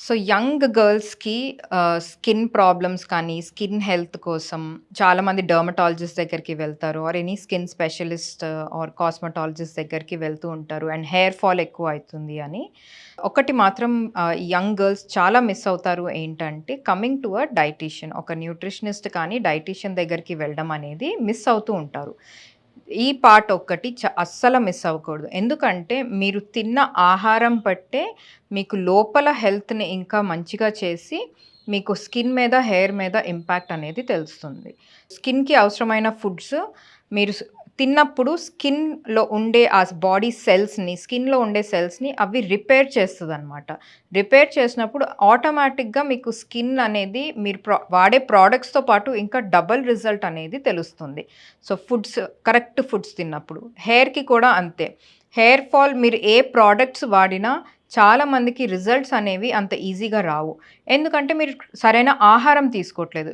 So young గర్ల్స్‌కి ah, skin problems కానీ, skin health కోసం చాలామంది డర్మటాలజిస్ట్ దగ్గరికి వెళ్తారు. Or any skin specialist or cosmetologist దగ్గరికి వెళ్తూ ఉంటారు. అండ్ హెయిర్ ఫాల్ ఎక్కువ అయితుంది అని. ఒకటి మాత్రం ఆహ్, యంగ్ గర్ల్స్ చాలా మిస్ అవుతారు ఏంటంటే కమింగ్ టు అ డైటీషియన్. ఒక న్యూట్రిషనిస్ట్ కానీ, డైటీషియన్ దగ్గరికి వెళ్ళడం అనేది మిస్ అవుతూ ఉంటారు. ఈ పార్ట్ ఒక్కటి చ అస్సలు మిస్ అవ్వకూడదు. ఎందుకంటే మీరు తిన్న ఆహారం బట్టే మీకు లోపల హెల్త్‌ని ఇంకా మంచిగా చేసి, మీకు స్కిన్ మీద, హెయిర్ మీద ఇంపాక్ట్ అనేది తెలుస్తుంది. స్కిన్‌కి అవసరమైన ఫుడ్స్ మీరు తిన్నప్పుడు స్కిన్‌లో ఉండే ఆ బాడీ సెల్స్‌ని, స్కిన్‌లో ఉండే సెల్స్‌ని అవి రిపేర్ చేస్తదనమాట. రిపేర్ చేసినప్పుడు ఆటోమేటిక్‌గా మీకు స్కిన్ అనేది మీరు ప్రా వాడే ప్రోడక్ట్స్తో పాటు ఇంకా డబుల్ రిజల్ట్ అనేది తెలుస్తుంది. సో ఫుడ్స్ కరెక్ట్ ఫుడ్స్ తిన్నప్పుడు. హెయిర్‌కి కూడా అంతే. హెయిర్ ఫాల్ మీరు ఏ ప్రోడక్ట్స్ వాడినా చాలామందికి రిజల్ట్స్ అనేవి అంత ఈజీగా రావు. ఎందుకంటే మీరు సరైన ఆహారం తీసుకోవట్లేదు.